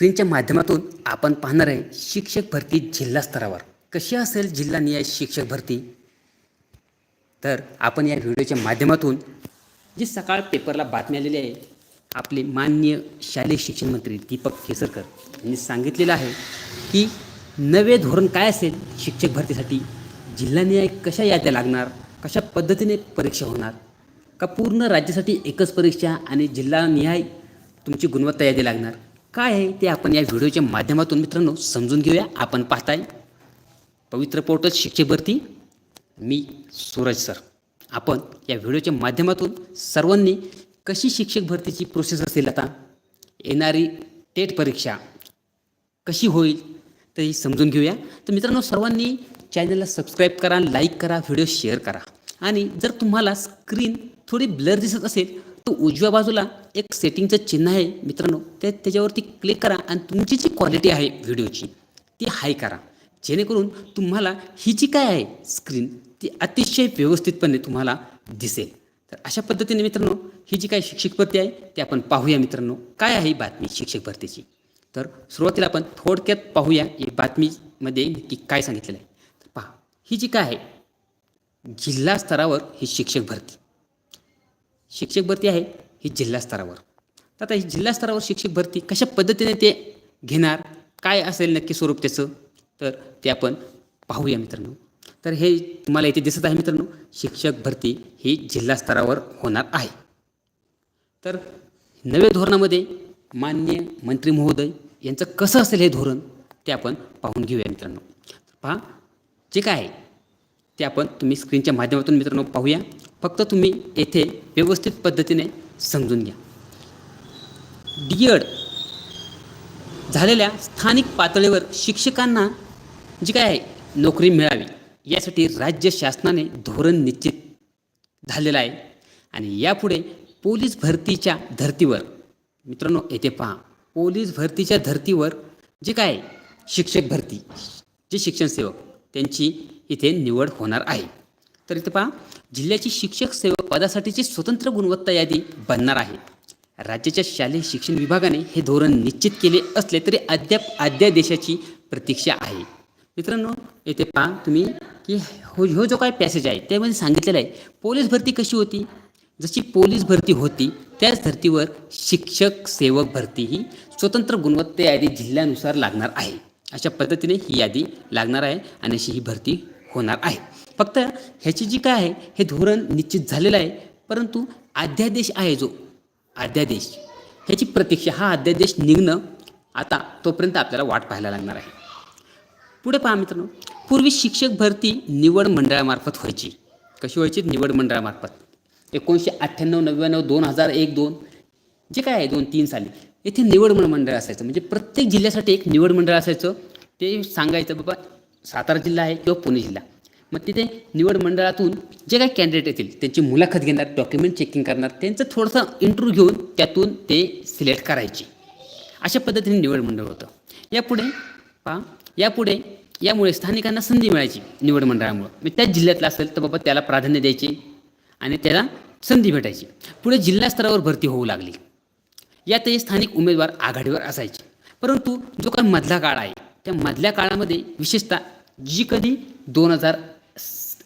स्क्रीनच्या माध्यमातून आपण पाहणार आहे शिक्षक भरती जिल्हा स्तरावर. कशी असेल जिल्हानिहाय शिक्षक भरती? तर आपण या व्हिडिओच्या माध्यमातून जी सकाळ पेपरला बातमी आलेली आहे आपले मान्य शालेय शिक्षण मंत्री दीपक केसरकर यांनी सांगितलेलं आहे की नवे धोरण काय असेल शिक्षक भरतीसाठी? जिल्हानिहाय कशा याद्या लागणार? कशा पद्धतीने परीक्षा होणार? का पूर्ण राज्यासाठी एकच परीक्षा आणि जिल्हानिहाय तुमची गुणवत्ता यादी लागणार? काय आहे ते आपण या व्हिडिओच्या माध्यमातून मित्रांनो समजून घेऊया. आपण पाहताय पवित्र पोर्टल शिक्षक भरती मी सूरज सर. आपण या व्हिडिओच्या माध्यमातून सर्वांनी कशी शिक्षक भरतीची प्रोसेस असेल आता येणारी टेट परीक्षा कशी होईल ते ही समजून घेऊया. तर मित्रांनो सर्वांनी चॅनलला सबस्क्राईब करा लाईक करा व्हिडिओ शेअर करा. आणि जर तुम्हाला स्क्रीन थोडी ब्लर दिसत असेल उजव्या बाजूला एक सेटिंगचं चिन्ह आहे मित्रांनो. त्या त्याच्यावरती क्लिक करा आणि तुमची जी क्वालिटी आहे व्हिडिओची ती हाय करा. जेणेकरून तुम्हाला ही जी काय आहे स्क्रीन ती अतिशय व्यवस्थितपणे तुम्हाला दिसेल. तर अशा पद्धतीने मित्रांनो ही जी काय शिक्षक भरती आहे ती आपण पाहूया मित्रांनो. काय आहे बातमी शिक्षक भरतीची? तर सुरुवातीला आपण थोडक्यात पाहूया ही बातमीमध्ये नक्की काय सांगितलेलं आहे. तर पहा ही जी काय आहे जिल्हा स्तरावर ही शिक्षक भरती. शिक्षक भरती आहे ही जिल्हा स्तरावर. तर आता ही जिल्हा स्तरावर शिक्षक भरती कशा पद्धतीने ते घेणार काय असेल नक्की स्वरूप त्याचं तर ते आपण पाहूया मित्रांनो. तर हे तुम्हाला इथे दिसत आहे मित्रांनो शिक्षक भरती ही जिल्हा स्तरावर होणार आहे. तर नव्या धोरणामध्ये मान्य मंत्री महोदय यांचं कसं असेल हे धोरण ते आपण पाहून घेऊया मित्रांनो. पहा जे काय आहे ते आपण तुम्ही स्क्रीनच्या माध्यमातून मित्रांनो पाहूया. फक्त तुम्ही येथे व्यवस्थित पद्धतीने समजून घ्या. डी एड झालेल्या स्थानिक पातळीवर शिक्षकांना जी काय आहे नोकरी मिळावी यासाठी राज्य शासनाने धोरण निश्चित झालेलं आहे. आणि यापुढे पोलीस भरतीच्या धर्तीवर मित्रांनो येथे पहा पोलीस भरतीच्या धर्तीवर जे काय आहे, शिक्षक भरती जे शिक्षण सेवक त्यांची इथे निवड होणार आहे. तर इथे पहा जिल्ह्याची शिक्षक सेवक पदासाठीची स्वतंत्र गुणवत्ता यादी बनणार आहे. राज्याच्या शालेय शिक्षण विभागाने हे धोरण निश्चित केले असले तरी अद्याप अध्यादेशाची प्रतीक्षा आहे. मित्रांनो येथे पहा तुम्ही की हो ह्यो जो काय पॅसेज आहे त्यामध्ये सांगितलेलं आहे पोलीस भरती कशी होती? जशी पोलीस भरती होती त्याच धर्तीवर शिक्षक सेवक भरती ही स्वतंत्र गुणवत्ता यादी जिल्ह्यानुसार लागणार आहे. अशा पद्धतीने ही यादी लागणार आहे आणि अशी ही भरती होणार आहे. फक्त ह्याची जी काय आहे हे धोरण निश्चित झालेलं आहे परंतु अध्यादेश आहे जो. अध्यादेश. ह्याची प्रतीक्षा हा अध्यादेश निघणं आता तोपर्यंत आपल्याला वाट पाहायला लागणार आहे. पुढे पहा मित्रांनो पूर्वी शिक्षक भरती निवड मंडळामार्फत व्हायची. कशी व्हायची? निवड मंडळामार्फत. एकोणीसशे अठ्ठ्याण्णव नव्याण्णव दोन हजार एक दोन. जे काय आहे दोन तीन साली. येथे निवड मंडळ असायचं. म्हणजे प्रत्येक जिल्ह्यासाठी एक निवड मंडळ असायचं. ते सांगायचं बाबा सातारा जिल्हा आहे किंवा पुणे जिल्हा. मग तिथे निवड मंडळातून जे काही कॅन्डिडेट येतील त्यांची मुलाखत घेणार डॉक्युमेंट चेकिंग करणार त्यांचं थोडंसं इंटरव्ह्यू घेऊन त्यातून ते सिलेक्ट करायचे. अशा पद्धतीने निवड मंडळ होतं. यापुढे पहा यापुढे यामुळे स्थानिकांना संधी मिळायची निवड मंडळामुळं. म्हणजे त्याच जिल्ह्यातला असेल तर बाबा त्याला प्राधान्य द्यायचे आणि त्याला संधी भेटायची. पुढे जिल्हा स्तरावर भरती होऊ लागली. यातही स्थानिक उमेदवार आघाडीवर असायचे. परंतु जो काही मधला काळ आहे त्या मधल्या काळामध्ये विशेषतः जी कधी दोन हजार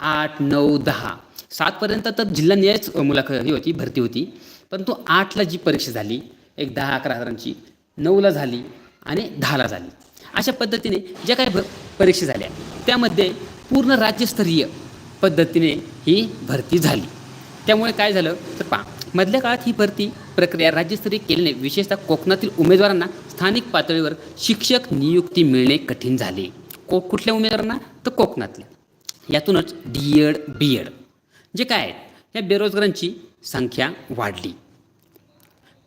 आठ नऊ दहा सातपर्यंत तर जिल्हा न्यायच मुलाखत ही होती भरती होती. परंतु आठला जी परीक्षा झाली एक दहा अकरा हजारांची नऊला झाली आणि दहाला झाली. अशा पद्धतीने ज्या काही परीक्षा झाल्या त्यामध्ये पूर्ण राज्यस्तरीय पद्धतीने ही भरती झाली. त्यामुळे काय झालं? तर पहा मधल्या काळात ही भरती प्रक्रिया राज्यस्तरीय केल्याने विशेषतः कोकणातील उमेदवारांना स्थानिक पातळीवर शिक्षक नियुक्ती मिळणे कठीण झाले. को कुठल्या उमेदवारांना? तर कोकणातल्या. यातूनच डी एड बी एड जे काय आहेत या बेरोजगारांची संख्या वाढली.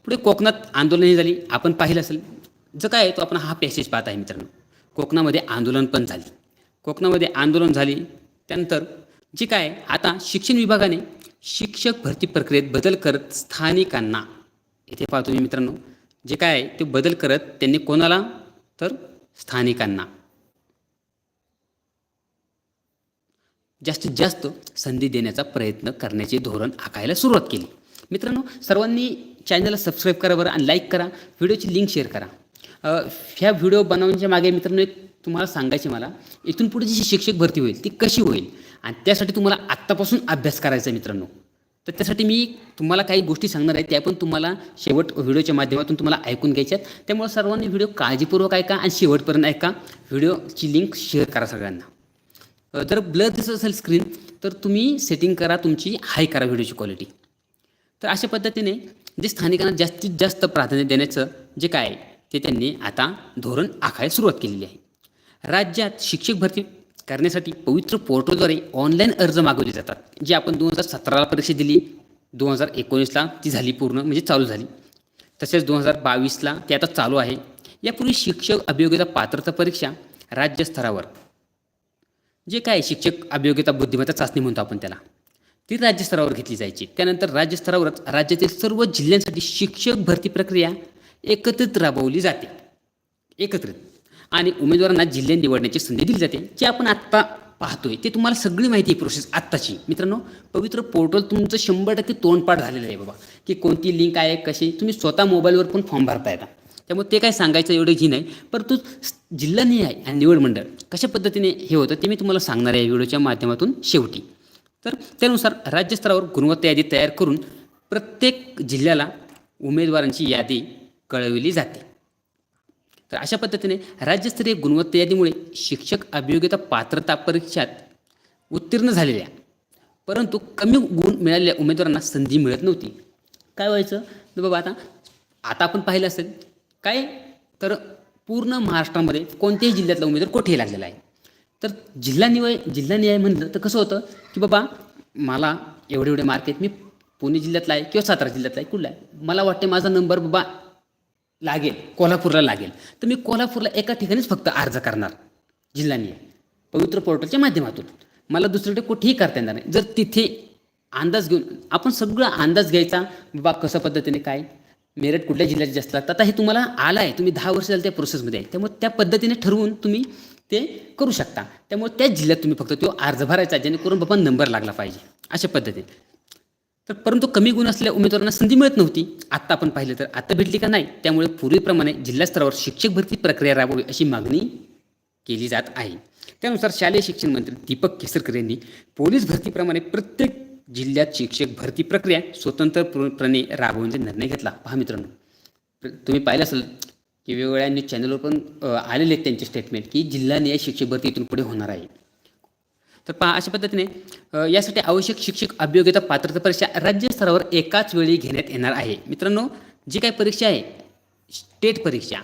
पुढे कोकणात आंदोलनही झाली. आपण पाहिलं असेल जर काय आहे तो आपण हा पॅसेज पाहत आहे मित्रांनो. कोकणामध्ये आंदोलन पण झाली. कोकणामध्ये आंदोलन झाली. त्यानंतर जे काय आता शिक्षण विभागाने शिक्षक भरती प्रक्रियेत बदल करत स्थानिकांना इथे पाहतो मी मित्रांनो जे काय आहे ते बदल करत त्यांनी कोणाला? तर स्थानिकांना. जास्तीत जास्त संधी देण्याचा प्रयत्न करण्याचे धोरण आखायला सुरुवात केली. मित्रांनो सर्वांनी चॅनलला सबस्क्राईब करा बरं आणि लाईक करा. व्हिडिओची लिंक शेअर करा. ह्या व्हिडिओ बनवण्याच्या मागे मित्रांनो एक तुम्हाला सांगायचे मला इथून पुढे जी शिक्षक भरती होईल ती कशी होईल? आणि त्यासाठी तुम्हाला आत्तापासून अभ्यास करायचा आहे मित्रांनो. तर त्यासाठी मी तुम्हाला काही गोष्टी सांगणार आहे त्या पण तुम्हाला शेवट व्हिडिओच्या माध्यमातून तुम्हाला ऐकून घ्यायच्यात त्यामुळे सर्वांनी व्हिडिओ काळजीपूर्वक ऐका आणि शेवटपर्यंत ऐका. व्हिडिओची लिंक शेअर करा सगळ्यांना. जर ब्लर दिसत असेल स्क्रीन तर तुम्ही सेटिंग करा तुमची हाय करा व्हिडिओची क्वालिटी. तर अशा पद्धतीने जे स्थानिकांना जास्तीत जास्त प्राधान्य देण्याचं जे काय आहे, ते त्यांनी आता धोरण आखायला सुरुवात केलेली आहे. राज्यात शिक्षक भरती करण्यासाठी पवित्र पोर्टलद्वारे ऑनलाईन अर्ज मागवले जातात जे आपण दोन हजार सतराला परीक्षा दिली दोन हजार एकोणीसला ती झाली पूर्ण म्हणजे चालू झाली. तसेच दोन हजार बावीसला ती आता चालू आहे. यापूर्वी शिक्षक अभियोग्यता पात्रता परीक्षा राज्यस्तरावर जे काय शिक्षक अभियोग्यता बुद्धिमत्ता चाचणी म्हणतो आपण त्याला ती राज्यस्तरावर घेतली जायची. त्यानंतर राज्यस्तरावरच राज्यातील सर्व जिल्ह्यांसाठी शिक्षक भरती प्रक्रिया एकत्रित राबवली जाते. एकत्रित. आणि उमेदवारांना जिल्हे निवडण्याची संधी दिली जाते. जे आपण आत्ता पाहतोय ते तुम्हाला सगळी माहिती आहे प्रोसेस आत्ताची. मित्रांनो पवित्र पोर्टल तुमचं शंभर टक्के तोंडपाठ झालेलं आहे बाबा. की कोणती लिंक आहे कशी? तुम्ही स्वतः मोबाईलवर पण फॉर्म भरता येतात त्यामुळे ते काय सांगायचं एवढं जी नाही. परंतु जिल्हा निहाय आणि निवड मंडळ कशा पद्धतीने हे होतं ते मी तुम्हाला सांगणार आहे व्हिडिओच्या माध्यमातून शेवटी. तर त्यानुसार राज्यस्तरावर गुणवत्ता यादी तयार करून प्रत्येक जिल्ह्याला उमेदवारांची यादी कळविली जाते. तर अशा पद्धतीने राज्यस्तरीय गुणवत्ता यादीमुळे शिक्षक अभियोग्यता पात्रता परीक्षात उत्तीर्ण झालेल्या परंतु कमी गुण मिळालेल्या उमेदवारांना संधी मिळत नव्हती. काय व्हायचं? तर बाबा आता आता आपण पाहिलं असेल काय? तर पूर्ण महाराष्ट्रामध्ये कोणत्याही जिल्ह्यातला उमेदवार कुठेही लागलेला आहे. तर जिल्हा निवय जिल्हा न्याय म्हणलं तर कसं होतं की बाबा मला एवढे एवढे मार्क आहेत मी पुणे जिल्ह्यातला आहे किंवा सातारा जिल्ह्यातला आहे कुठला आहे? मला वाटते माझा नंबर बाबा लागेल कोल्हापूरला लागेल. तर मी कोल्हापूरला एका ठिकाणीच फक्त अर्ज करणार जिल्हानिय पवित्र पोर्टलच्या माध्यमातून. मला दुसरीकडे कुठेही करता येणार नाही. जर तिथे अंदाज घेऊन आपण सगळं अंदाज घ्यायचा बाबा कसं पद्धतीने काय मेरिट कुठल्या जिल्ह्याचे जास्त लागतं आता हे तुम्हाला आलं आहे तुम्ही दहा वर्ष झालं त्या प्रोसेसमध्ये आहे. त्यामुळे त्या पद्धतीने ठरवून तुम्ही ते करू शकता. त्यामुळे त्या जिल्ह्यात तुम्ही फक्त तो अर्ज भरायचा जेणेकरून बाबा नंबर लागला पाहिजे अशा पद्धतीने. तर परंतु कमी गुण असलेल्या उमेदवारांना संधी मिळत नव्हती. आत्ता आपण पाहिलं तर आत्ता भेटली का नाही त्यामुळे पूर्वीप्रमाणे जिल्हा स्तरावर शिक्षक भरती प्रक्रिया राबवावी अशी मागणी केली जात आहे. त्यानुसार शालेय शिक्षण मंत्री दीपक केसरकर यांनी पोलीस भरतीप्रमाणे प्रत्येक जिल्ह्यात शिक्षक भरती प्रक्रिया स्वतंत्रपणे राबवण्याचा निर्णय घेतला. पहा मित्रांनो तुम्ही पाहिलं असेल की वेगवेगळ्या न्यूज चॅनलवर पण आलेले आहेत त्यांचे स्टेटमेंट की जिल्हानिहाय शिक्षक भरती इथून पुढे होणार आहे. तर पहा अशा पद्धतीने यासाठी आवश्यक शिक्षक अभियोग्यता पात्रता परीक्षा राज्यस्तरावर एकाच वेळी घेण्यात येणार आहे. मित्रांनो जी काही परीक्षा आहे टेट परीक्षा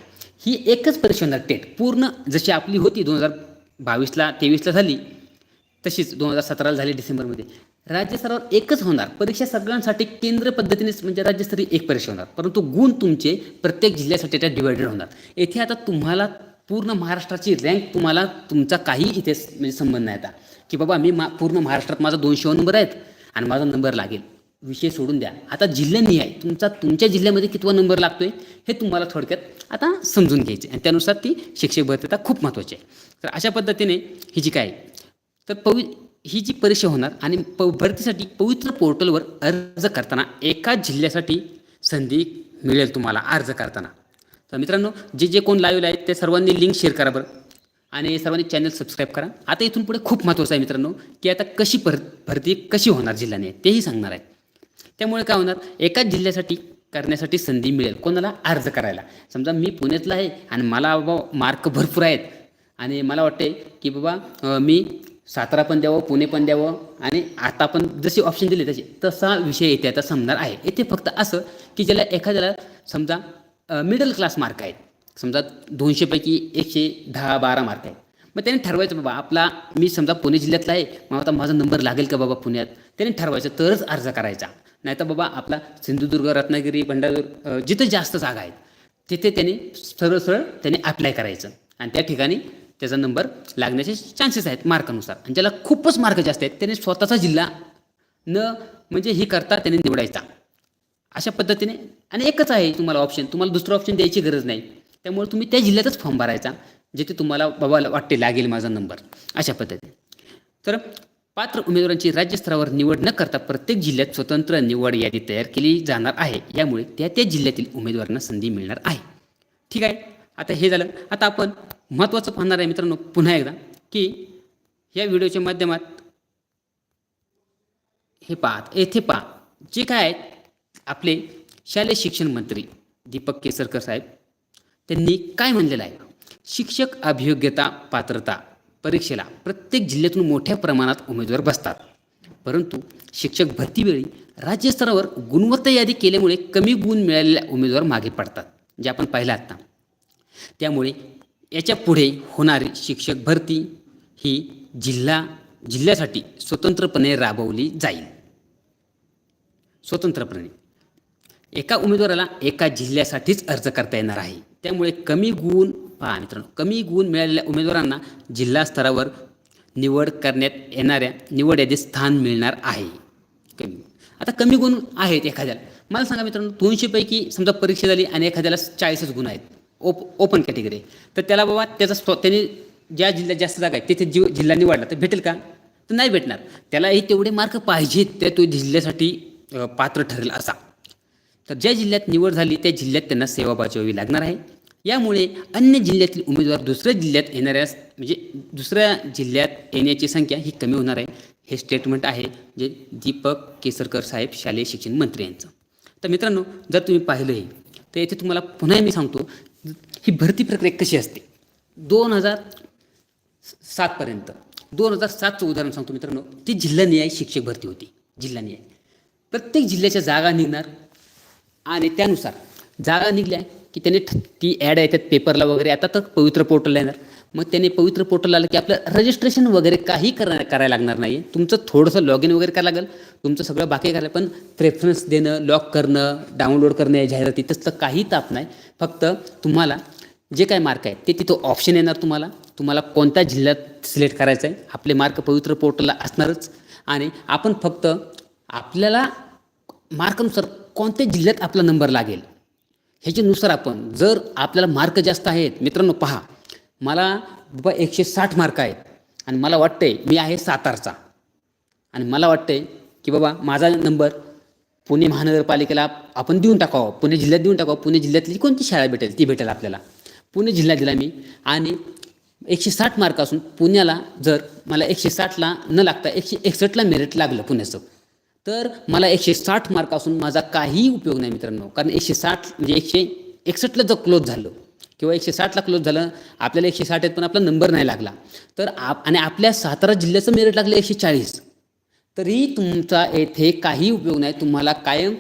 ही एकच परीक्षा होणार टेट पूर्ण जशी आपली होती दोन हजार बावीसला तेवीसला झाली तशीच दोन हजार सतराला झाली डिसेंबरमध्ये. राज्यस्तरावर एकच होणार. परीक्षा सगळ्यांसाठी केंद्र पद्धतीनेच म्हणजे राज्यस्तरीय एक परीक्षा होणार. परंतु गुण तुमचे प्रत्येक जिल्ह्यासाठी त्या डिवायडेड होणार. येथे आता तुम्हाला पूर्ण महाराष्ट्राची रँक तुम्हाला तुमचा काही इथे म्हणजे संबंध नाही आता. की बाबा मी मा पूर्ण महाराष्ट्रात माझा दोनशे नंबर आहेत आणि माझा नंबर लागेल. विषय सोडून द्या. आता जिल्ह्यानी आहे. तुमचा तुमच्या जिल्ह्यामध्ये कितवा नंबर लागतोय हे तुम्हाला थोडक्यात आता समजून घ्यायचे आणि त्यानुसार ती शिक्षक भरती खूप महत्त्वाची आहे. तर अशा पद्धतीने ही जी काय आहे, तर पवि ही जी परीक्षा होणार आणि प भरतीसाठी पवित्र पोर्टलवर अर्ज करताना एका जिल्ह्यासाठी संधी मिळेल तुम्हाला अर्ज करताना. तर मित्रांनो जे जे कोण लाईव्ह आहेत ते सर्वांनी लिंक शेअर करा बरं. आणि सर्वांनी चॅनल सबस्क्राईब करा. आता इथून पुढे खूप महत्त्वाचं आहे मित्रांनो की आता कशी भर भरती कशी होणार जिल्ह्याने तेही सांगणार आहे. त्यामुळे काय होणार एकाच जिल्ह्यासाठी करण्यासाठी संधी मिळेल. कोणाला अर्ज करायला. समजा मी पुण्यातला आहे आणि मला बाबा मार्क भरपूर आहेत. आणि मला वाटते की बाबा मी सातारा पण द्यावं पुणे पण द्यावं आणि आता पण जसे ऑप्शन दिले तसे तसा विषय येते आता समजणार आहे. येथे फक्त असं की ज्याला एखाद्याला समजा मिडल क्लास मार्क आहेत. समजा दोनशेपैकी एकशे दहा बारा मार्क आहेत. मग त्याने ठरवायचं बाबा आपला मी समजा पुणे जिल्ह्यातला आहे मग आता माझा नंबर लागेल का बाबा पुण्यात? त्याने ठरवायचं तरच अर्ज करायचा. नाही तर बाबा आपला सिंधुदुर्ग रत्नागिरी भंडारदुर्ग जिथं जास्त जागा आहेत तिथे त्याने सरळ सरळ त्याने अप्लाय करायचं. आणि त्या ठिकाणी त्याचा नंबर लागण्याचे चान्सेस आहेत मार्कानुसार आणि ज्याला खूपच मार्क जास्त आहेत त्याने स्वतःचा जिल्हा न म्हणजे ही करता त्याने निवडायचा. अशा पद्धतीने. आणि एकच आहे तुम्हाला ऑप्शन तुम्हाला दुसरं ऑप्शन द्यायची गरज नाही. त्यामुळे तुम्ही त्या जिल्ह्यातच फॉर्म भरायचा जिथे तुम्हाला बाबा वाटते लागेल माझा नंबर अशा पद्धतीने. तर पात्र उमेदवारांची राज्यस्तरावर निवड न करता प्रत्येक जिल्ह्यात स्वतंत्र निवड यादी तयार केली जाणार आहे. यामुळे त्या त्या जिल्ह्यातील उमेदवारांना संधी मिळणार आहे. ठीक आहे? आता हे झालं. आता आपण महत्त्वाचं पाहणार आहे मित्रांनो पुन्हा एकदा की या व्हिडिओच्या माध्यमात हे पहा येथे पहा. जे काय आहेत आपले शालेय शिक्षण मंत्री दीपक केसरकर साहेब त्यांनी काय म्हणलेलं आहे? शिक्षक अभियोग्यता पात्रता परीक्षेला प्रत्येक जिल्ह्यातून मोठ्या प्रमाणात उमेदवार बसतात. परंतु शिक्षक भरतीवेळी राज्यस्तरावर गुणवत्ता यादी केल्यामुळे कमी गुण मिळालेल्या उमेदवार मागे पडतात जे आपण पाहिलं आत्ता त्यामुळे याच्यापुढे होणारी शिक्षक भरती ही जिल्हा जिल्ह्यासाठी स्वतंत्रपणे राबवली जाईल. स्वतंत्रपणे. एका उमेदवाराला एका जिल्ह्यासाठीच अर्ज करता येणार आहे. त्यामुळे कमी गुण पहा मित्रांनो कमी गुण मिळालेल्या उमेदवारांना जिल्हा स्तरावर निवड करण्यात येणाऱ्या निवड यादीत स्थान मिळणार आहे. कमी. आता कमी गुण आहेत एखाद्याला. मला सांगा मित्रांनो दोनशेपैकी समजा परीक्षा झाली आणि एखाद्याला चाळीसच गुण आहेत ओप ओपन कॅटेगरी तर त्याला बाबा त्याचा स्व त्याने ज्या जिल्ह्यात जास्त जागा आहे तिथे जीव जिल्हा निवडला तर भेटेल का? तर नाही भेटणार. त्यालाही तेवढे मार्क पाहिजेत त्या तो जिल्ह्यासाठी पात्र ठरेल असा. तर ज्या जिल्ह्यात निवड झाली त्या जिल्ह्यात त्यांना सेवा बजावावी लागणार आहे. यामुळे अन्य जिल्ह्यातील उमेदवार दुसऱ्या जिल्ह्यात येणाऱ्या म्हणजे दुसऱ्या जिल्ह्यात येण्याची संख्या ही कमी होणार आहे. हे स्टेटमेंट आहे जे दीपक केसरकर साहेब शालेय शिक्षण मंत्री यांचं. तर मित्रांनो जर तुम्ही पाहिलं हे तर येथे तुम्हाला पुन्हा मी सांगतो ही भरती प्रक्रिया कशी असते? दोन हजार सातपर्यंत दोन हजार सातचं उदाहरण सांगतो मित्रांनो. ती जिल्हानिहाय शिक्षक भरती होती. जिल्हानिहाय प्रत्येक जिल्ह्याच्या जागा निघणार आणि त्यानुसार जागा निघल्या की त्याने ती ॲड येतात पेपरला वगैरे. आता तर पवित्र पोर्टलला येणार. मग त्याने पवित्र पोर्टल आलं की आपलं रजिस्ट्रेशन वगैरे काही करा करायला लागणार नाही. तुमचं थोडंसं लॉग इन वगैरे करायला लागेल. तुमचं सगळं बाकी करायला पण प्रेफरन्स देणं लॉक करणं डाउनलोड करणं या जाहिराती तसलं काही ताप नाही. फक्त तुम्हाला जे काय मार्क आहेत ते तिथं ऑप्शन येणार तुम्हाला. तुम्हाला कोणत्या जिल्ह्यात सिलेक्ट करायचं आहे आपले मार्क पवित्र पोर्टलला असणारच. आणि आपण फक्त आपल्याला मार्कनुसार कोणत्या जिल्ह्यात आपला नंबर लागेल? ह्याच्यानुसार आपण जर आपल्याला मार्क जास्त आहेत मित्रांनो पहा मला बाबा एकशे साठ मार्क आहेत आणि मला वाटतंय मी आहे सातारचा. आणि मला वाटतंय की बाबा माझा नंबर पुणे महानगरपालिकेला आपण देऊन टाकावं पुणे जिल्ह्यात देऊन टाकावं पुणे जिल्ह्यातली कोणती शाळा भेटेल ती भेटेल आपल्याला. पुणे जिल्हा दिला मी आणि एकशे साठ मार्क असून पुण्याला जर मला एकशे साठला न लागता एकशे एकसष्टला मेरिट लागलं पुण्याचं तर मला एकशे साठ मार्क असून माझा काही उपयोग नाही मित्रांनो. कारण एकशे साठ म्हणजे एकशे एकसष्टला जर क्लोज झालं किंवा एकशे साठला क्लोज झालं आपल्याला एकशे साठ आहेत पण आपला नंबर नाही लागला. तर आप आणि आपल्या सातारा जिल्ह्याचं मेरिट लागलं एकशे चाळीस. तरी तुमचा येथे काही उपयोग नाही तुम्हाला कायम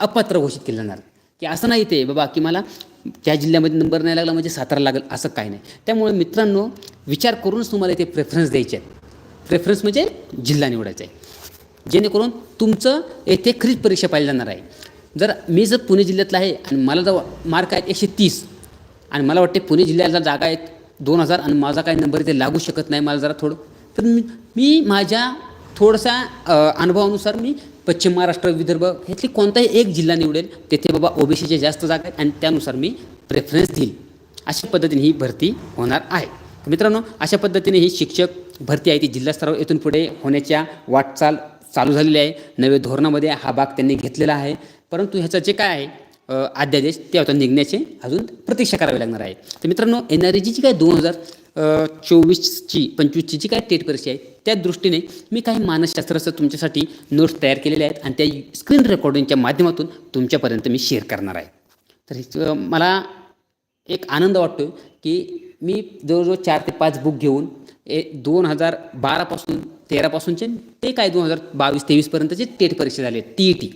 अपात्र घोषित केलं जाणार. की असं नाही ते बाबा की मला त्या जिल्ह्यामध्ये नंबर नाही लागला म्हणजे सातारा लागेल असं काही नाही. त्यामुळे मित्रांनो विचार करूनच तुम्हाला इथे प्रेफरन्स द्यायचे आहेत. प्रेफरन्स म्हणजे जिल्हा निवडायचा आहे. जेणेकरून तुमचं येथे खरीच परीक्षा पाहिली जाणार आहे. जर मी जर पुणे जिल्ह्यातला आहे आणि मला जर मार्क आहेत एकशे तीस आणि मला वाटते पुणे जिल्ह्याला जागा आहेत दोन हजार आणि माझा काही नंबर इथे लागू शकत नाही मला जरा थोडं तर मी मी माझ्या थोडासा अनुभवानुसार मी पश्चिम महाराष्ट्र विदर्भ ह्यातली कोणताही एक जिल्हा निवडेल तेथे बाबा ओबीसीचे जास्त जागा आहेत आणि त्यानुसार मी प्रेफरन्स देईल. अशा पद्धतीने ही भरती होणार आहे. मित्रांनो अशा पद्धतीने ही शिक्षक भरती आहे ती जिल्हा स्तरावर इथून पुढे होण्याच्या वाटचाल चालू झालेली आहे. नवे धोरणामध्ये हा भाग त्यांनी घेतलेला आहे. परंतु ह्याचं जे काय आहे अध्यादेश ते आता निघण्याचे अजून प्रतीक्षा करावी लागणार आहे. तर मित्रांनो एन आर जी काय दोन हजार चोवीसची पंचवीसची जी काय टेट परीक्षा आहे त्या दृष्टीने मी काही मानसशास्त्राचं तुमच्यासाठी नोट्स तयार केलेले आहेत आणि त्या स्क्रीन रेकॉर्डिंगच्या माध्यमातून तुमच्यापर्यंत मी शेअर करणार आहे. तर मला एक आनंद वाटतो की मी जवळजवळ चार ते पाच बुक घेऊन ए दोन हजार बारापासून तेरापासूनचे ते काय दोन हजार बावीस तेवीसपर्यंतचे टेट परीक्षा झाले टी ई टी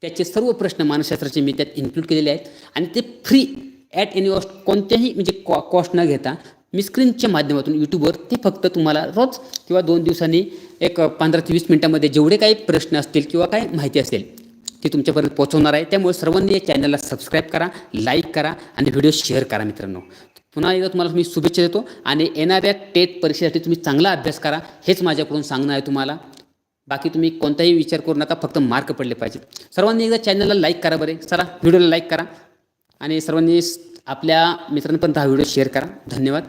त्याचे सर्व प्रश्न मानसशास्त्राचे मी त्यात इन्क्लूड केलेले आहेत. आणि ते फ्री ॲट एनी कॉस्ट कोणत्याही म्हणजे कॉ कॉस्ट न घेता मी स्क्रीनच्या माध्यमातून यूट्यूबवर ते फक्त तुम्हाला रोज किंवा दोन दिवसांनी एक पंधरा ते वीस मिनटामध्ये जेवढे काही प्रश्न असतील किंवा काय माहिती असेल ती तुमच्यापर्यंत पोहोचवणार आहे. त्यामुळे सर्वांनी या चॅनलला सबस्क्राईब करा लाईक करा आणि व्हिडिओ शेअर करा मित्रांनो. पुन्हा एकदा तुम्हाला मी शुभेच्छा देतो आणि येणाऱ्या टेट परीक्षेसाठी तुम्ही चांगला अभ्यास करा हेच माझ्याकडून सांगणं आहे तुम्हाला. बाकी तुम्ही कोणताही विचार करू नका फक्त मार्क पडले पाहिजेत. सर्वांनी एकदा चॅनलला लाईक करा बरे. चला व्हिडिओला लाईक करा. आणि सर्वांनी आपल्या मित्रांपर्यंत हा व्हिडिओ शेअर करा. धन्यवाद.